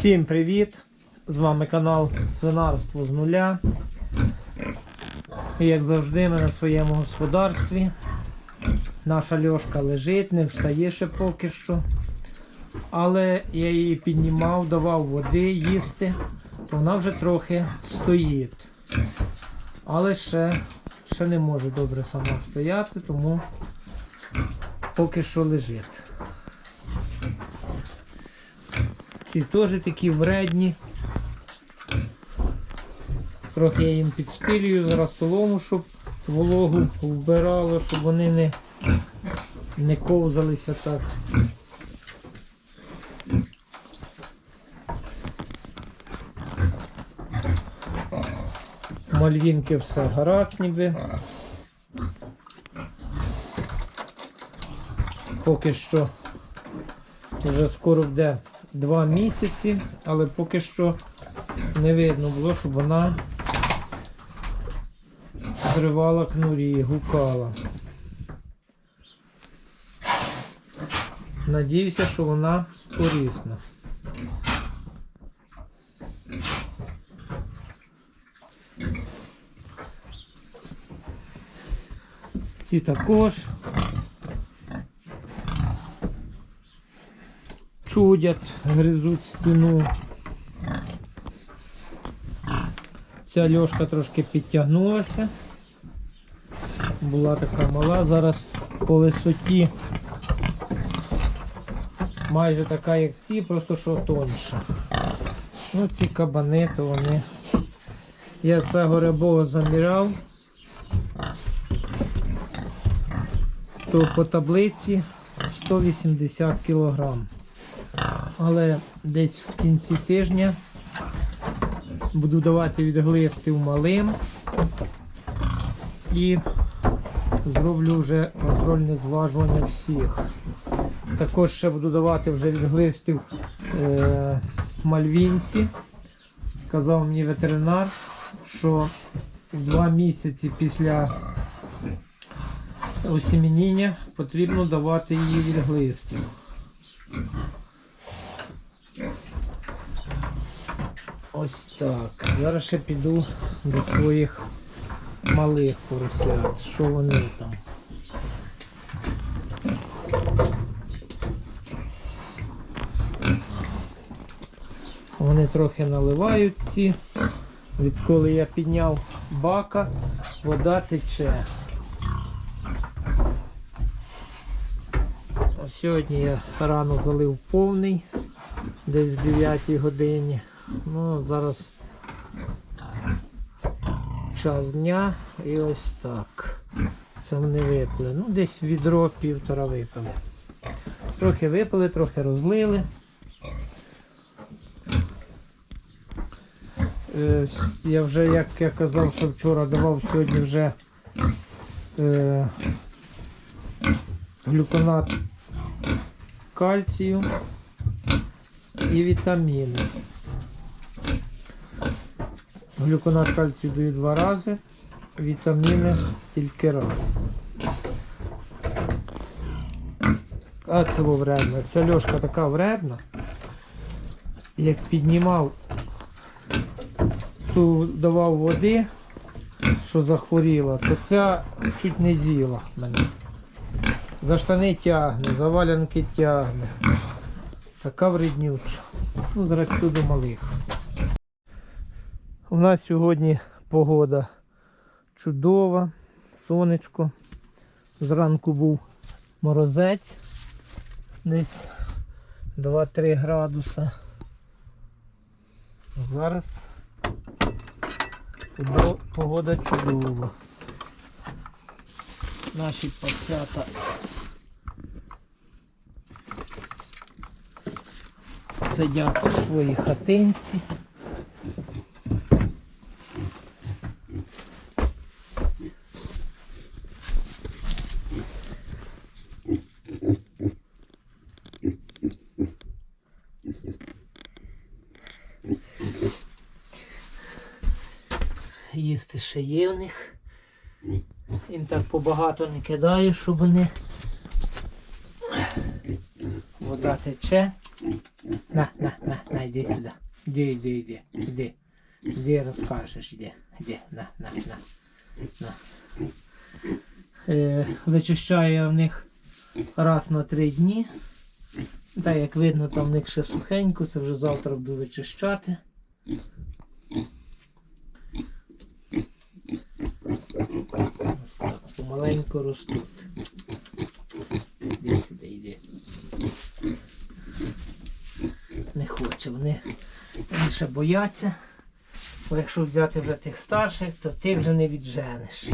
Всім привіт! З вами канал Свинарство з нуля. І як завжди, ми на своєму господарстві. Наша льошка лежить, не встає ще поки що. Але я її піднімав, давав води їсти, то вона вже трохи стоїть. Але ще, ще не може добре сама стояти, тому поки що лежить. Ці теж такі вредні. Трохи я їм підстилюю зараз солому, щоб вологу вбирало, щоб вони не, не ковзалися так. Мальвінки все гаразд ніби. Поки що вже скоро буде два місяці, але поки що не видно було, щоб вона зривала кнурі, гукала. Надіюся, що вона корисна. Ці також чудять, гризуть стіну. Ця льошка трошки підтягнулася. Була така мала, зараз по висоті майже така, як ці, просто що тонша. Ну, ці кабани, то вони. Я цього рябого заміряв. То по таблиці 180 кілограм. Але десь в кінці тижня буду давати відглистів малим і зроблю вже контрольне зважування всіх. Також ще буду давати вже відглистів е, мальвінці. Казав мені ветеринар, що в два місяці після осімініння потрібно давати її відглистів. Ось так. Зараз ще піду до своїх малих поросят. Що вони там? Вони трохи наливають ці. Відколи я підняв бака, вода тече. Сьогодні я рано залив повний, десь в 9 годині. Ну, зараз час дня і ось так. Це вони випили. Ну, десь відро півтора випили. Трохи випили, трохи розлили. Е, я вже, як я казав, що вчора давав, сьогодні вже е, глюконат кальцію і вітаміни. Глюконат кальцію даю два рази, вітаміни тільки раз. А це було вредно. Ця льошка така вредна. Як піднімав, ту давав води, що захворіла, то ця чуть не з'їла мене. За штани тягне, за валянки тягне. Така вреднюча. Ну, зараз до малих. У нас сьогодні погода чудова, сонечко. Зранку був морозець, десь 2-3 градуса. Зараз погода чудова. Наші пацята сидять у своїй хатинці. Їсти ще є в них. Їм так побагато не кидаю, щоб вони. Вода тече. На, на, на, на, йди сюди. Іди, іди, іди, іди. Іди розкажеш, іди, іди, на, на, на. на. Е, вичищаю я в них раз на три дні. Так, як видно, там в них ще сухенько, це вже завтра буду вичищати. Ось так, помаленьку ростуть. Іди сюди, йди. Не хоче, вони більше бояться. Бо якщо взяти вже тих старших, то ти вже не відженеш.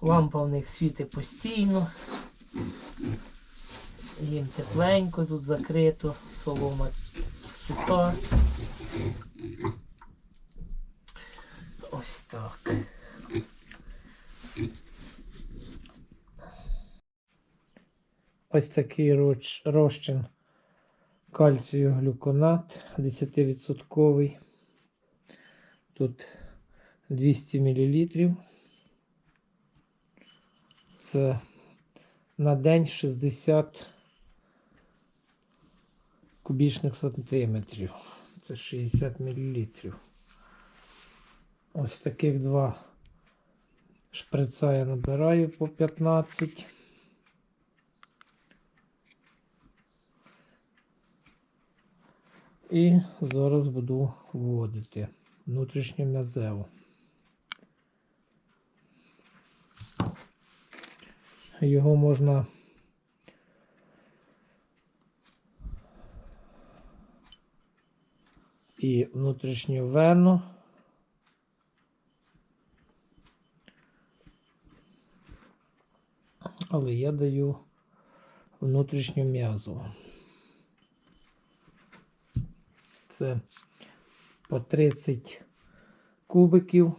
Лампа в них світить постійно. Їм тепленько тут закрито, солома суха. Так. Ось такий розчин кальцію глюконат 10%. Тут 200 мл. Це на день 60 кубічних сантиметрів. Це 60 мл. Ось таких два шприца я набираю по 15. І зараз буду вводити внутрішню м'язеву. Його можна і внутрішню вену. Але я даю внутрішню м'язу. Це по 30 кубиків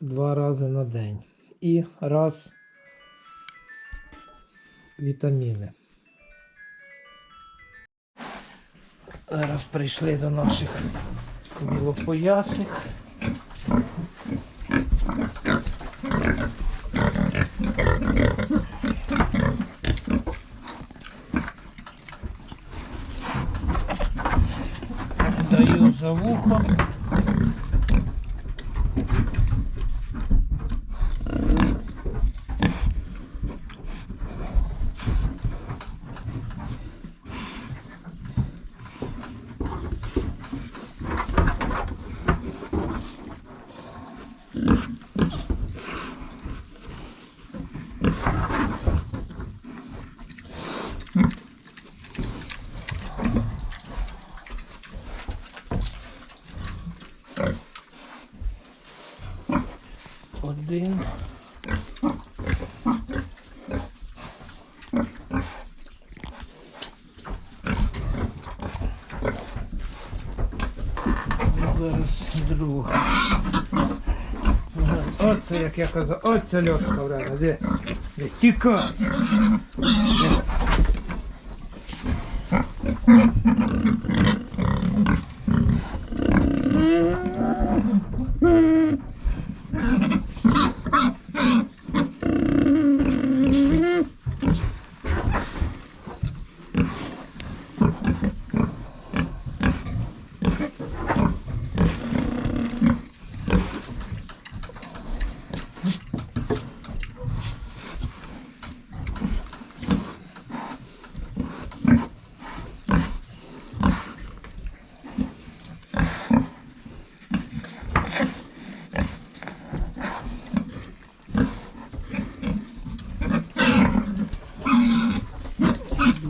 два рази на день. І раз вітаміни. Зараз прийшли до наших білопоясих. Даю за вухо. Один. І Зараз друга. Оце, як я казав, оце Льошка врага, де? Де? Тіка! Де?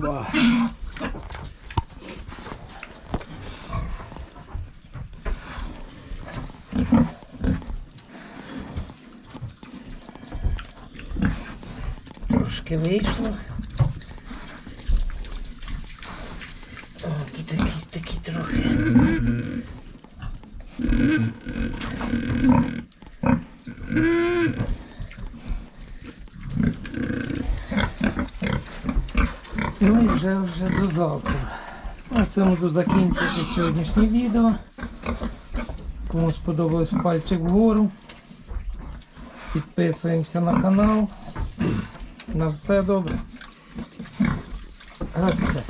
Два. Трошки вийшло. О, тут якісь такі трохи. Ну і вже вже до завтра. На цьому буду закінчувати сьогоднішнє відео. Кому сподобалось пальчик вгору. Підписуємося на канал. На все добре. Оце.